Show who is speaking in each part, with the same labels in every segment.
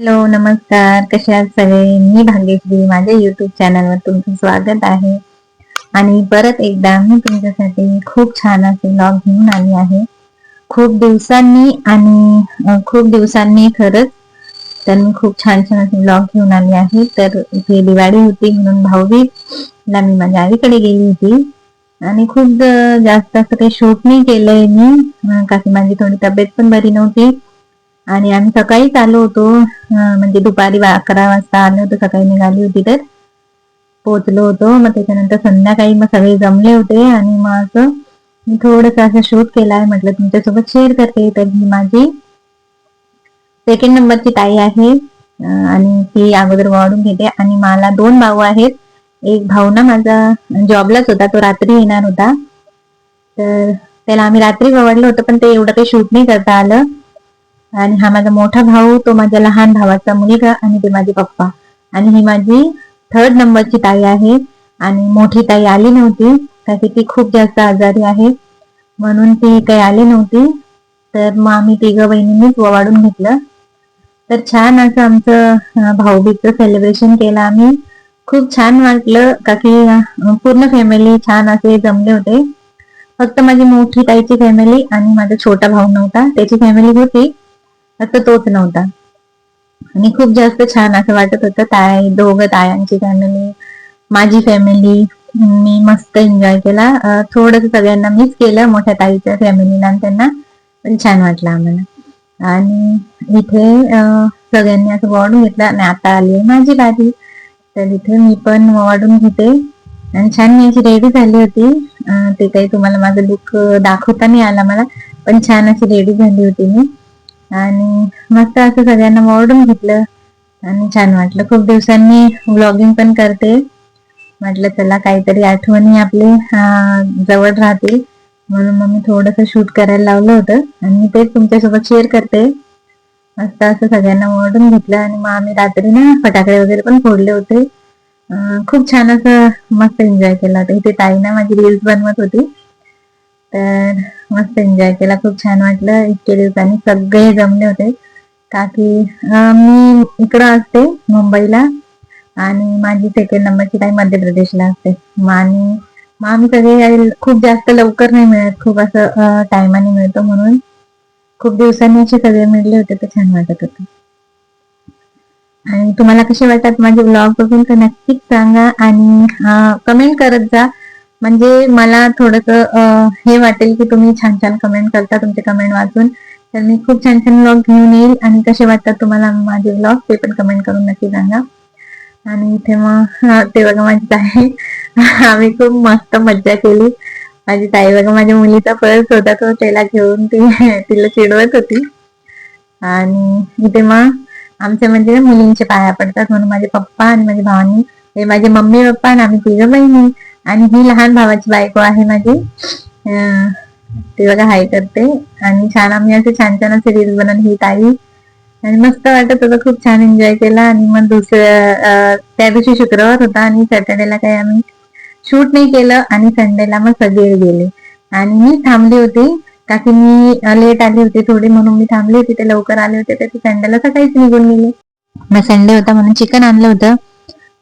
Speaker 1: Hello नमस्कार. कसे आहात सगळे? मी भाग्यश्री. माझ्या युट्यूब चॅनलवर तुमचं स्वागत आहे. आणि परत एकदा मी तुमच्यासाठी खूप छान असे ब्लॉग घेऊन आली आहे. खूप दिवसांनी आणि खूप दिवसांनी खरंच तर मी खूप छान छान असे ब्लॉग घेऊन आली आहे. तर इथे दिवाळी होती म्हणून भाऊबीजला मी माझ्या आईकडे गेली होती. आणि खूप जास्त असं काही शूट नाही केलंय मी. अं, का माझी थोडी तब्येत पण बरी नव्हती. आणि आम्ही सकाळीच आलो होतो. म्हणजे दुपारी अकरा वाजता आलो होतो सकाळी निघाली होती तर. पोचलो होतो मग त्याच्यानंतर संध्याकाळी मग सगळे जमले होते आणि मग असं मी थोडस असं शूट केलाय म्हटलं तुमच्यासोबत शेअर करते. तर ही माझी सेकंड नंबरची ताई आहे. आणि ती अगोदर वाढून घेते. आणि मला दोन भाऊ आहेत. एक भाऊ ना माझा जॉबलाच होता तो रात्री येणार होता. तर त्याला आम्ही रात्री वळलं होतं पण ते एवढं काही शूट नाही करता आलं. आणि हा माझा मोठा भाऊ तो माझ्या लहान भावाचा मुलगा आणि ते माझे पप्पा. आणि ही माझी थर्ड नंबरची ताई आहे. आणि मोठी ताई आली नव्हती कारण ती खूप जास्त आजारी आहे. म्हणून ती काही आली नव्हती. तर मग आम्ही तिघं बहिणींनीच वाढून घेतलं. तर छान असं आमचं भाऊबीचं भाऊबीजचं सेलिब्रेशन केलं आम्ही. खूप छान वाटलं का की पूर्ण फॅमिली छान असे जमले होते. फक्त माझी मोठी ताईची फॅमिली आणि माझा छोटा भाऊ नव्हता. त्याची फॅमिली होती. फक्त तोच नव्हता. आणि खूप जास्त छान असं वाटत होतं. ताई दोघं तायांची फॅमिली माझी फॅमिली मी मस्त एन्जॉय केला. थोडस सगळ्यांना मिस केलं मोठ्या ताईच्या फॅमिलीला आणि त्यांना पण छान वाटलं आम्हाला. आणि इथे सगळ्यांनी असं वाढून घेतलं. आणि आता आली आहे माझी बारी. तर इथे मी पण वाढून घेते. आणि छान मी अशी रेडी झाली होती. ते काही तुम्हाला माझं लुक दाखवता नाही आला मला. पण छान अशी रेडी झाली होती मी. आणि मस्त असं सगळ्यांना ओरडून घेतलं. आणि छान वाटलं. खूप दिवसांनी व्लॉगिंग पण करते. म्हटलं चला काहीतरी आठवणी आपले जवळ राहतील. म्हणून मग मी थोडस शूट करायला लावलं होतं. आणि ते तेच तुमच्यासोबत शेअर करते. मस्त असं सगळ्यांना ओरडून घेतलं. आणि मग आम्ही रात्री ना फटाकडे वगैरे पण फोडले होते. खूप छान असं मस्त एन्जॉय केला. होता इथे ताई ना माझी रील्स बनवत होती. तर मस्त एन्जॉय केला. खूप छान वाटलं. इतके दिवसांनी सगळे जमले होते. काकी मी इकडं असते मुंबईला आणि माझी सेकंड नंबरची काही मध्य प्रदेशला असते. मग आणि मग आम्ही सगळे खूप जास्त लवकर नाही मिळत. खूप असं टायमाने मिळतो म्हणून खूप दिवसांनी असे सगळे मिळले होते. तर छान वाटत होतं. आणि तुम्हाला कसे वाटतात माझे ब्लॉग बघून तर नक्कीच सांगा आणि कमेंट करत जा. म्हणजे मला थोडस हे वाटेल की तुम्ही छान छान कमेंट करता तुमचे कमेंट वाचून. तर मी खूप छान छान ब्लॉग घेऊन येईल आणि कसे वाटतात तुम्हाला माझे ब्लॉग ते पण कमेंट करून नक्की सांगा. आणि इथे मग ते बघा माझी ताई. आम्ही खूप मस्त मज्जा केली. माझी ताई बघा माझ्या मुलीचा पर्स होता तो त्याला घेऊन ती तिला चिडवत होती. आणि इथे मग आमच्या म्हणजे मुलींचे पाया पडतात म्हणून माझे पप्पा आणि माझ्या भावानी हे माझे मम्मी पप्पा आणि आम्ही तिघं बहिणी. आणि ही लहान भावाची बायको आहे माझी. ती बघा हाय करते. आणि छान आम्ही असे छान छान असे रील बनवून ही ताई. आणि मस्त वाटत होतं खूप छान एन्जॉय केला. आणि मग दुसऱ्या त्या दिवशी शुक्रवार होता आणि सॅटर्डेला काही आम्ही शूट नाही केलं आणि संडेला मग सगळे गेले. आणि मी थांबली होती का की मी लेट आली होती थोडी म्हणून मी थांबली होती. ते लवकर आले होते तर ते संडेला सकाळीच निघून गेले. मग संडे होता म्हणून चिकन आणलं होतं.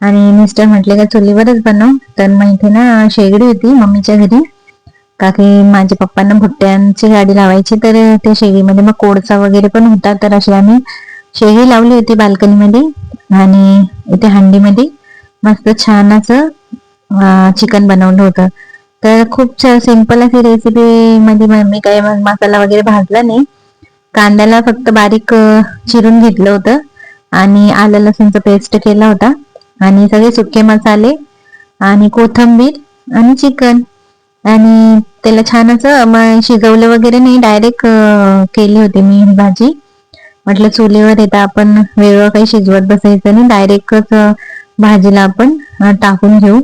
Speaker 1: आणि मिस्टर म्हटले का चुलीवरच बनव. तर मग इथे ना शेगडी होती मम्मीच्या घरी. का की माझ्या पप्पांना भुट्ट्यांची गाडी लावायची तर त्या शेगडीमध्ये मग कोळसा वगैरे पण होता. तर अशी आम्ही शेगडी लावली होती बाल्कनीमध्ये आणि इथे हंडीमध्ये. मस्त छान असं चिकन बनवलं होतं. तर खूप सिंपल अशी रेसिपी मध्ये मी काही मसाला वगैरे भाजला नाही. कांद्याला फक्त बारीक चिरून घेतलं होतं. आणि आलं लसूणचं पेस्ट केला होता. आणि सगळे सुके मसाले आणि कोथंबीर आणि चिकन. आणि त्याला छान असं मग शिजवलं वगैरे नाही डायरेक्ट केली होती मी ही भाजी. म्हटलं चुलीवर येतं आपण वेगळं काही शिजवत बसायचं नाही डायरेक्टच भाजीला आपण टाकून घेऊ.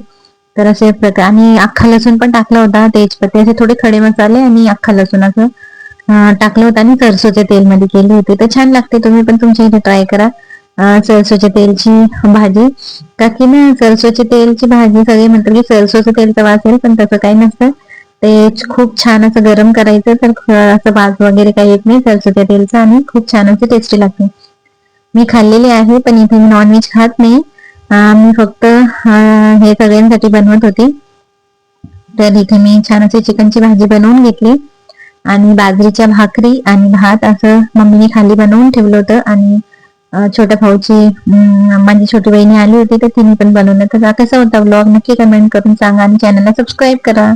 Speaker 1: तर असे प्रकार आणि अख्खा लसूण पण टाकला होता तेजपत्ते असे थोडे खडे मसाले आणि अख्खा लसूण असं टाकलं होतं आणि सरसोच्या तेलमध्ये केले होते. तर छान लागते तुम्ही पण तुमच्या इथे ट्राय करा. सरसोच्या तेलची भाजी. का की ना सरसोच्या तेलची भाजी सगळे म्हणतात की सरसोचं तेल तर असेल पण तसं काही नसतं. ते खूप छान असं गरम करायचं तर असं भाज वगैरे काही येत नाही सरसोच्या तेलचं आणि खूप छान असं टेस्टी लागते. मी खाल्लेली आहे पण इथे मी नॉनव्हेज खात नाही. मी फक्त हे सगळ्यांसाठी बनवत होती. तर इथे मी छान अशी चिकनची भाजी बनवून घेतली. आणि बाजरीच्या भाकरी आणि भात असं मम्मीने खाली बनवून ठेवलं होतं. आणि छोट्या भाऊची माझी छोटी बहिणी आली होती तर तिने पण बनवलं. तर कसं होता ब्लॉग नक्की कमेंट करून सांगा आणि चॅनलला सबस्क्राईब करा.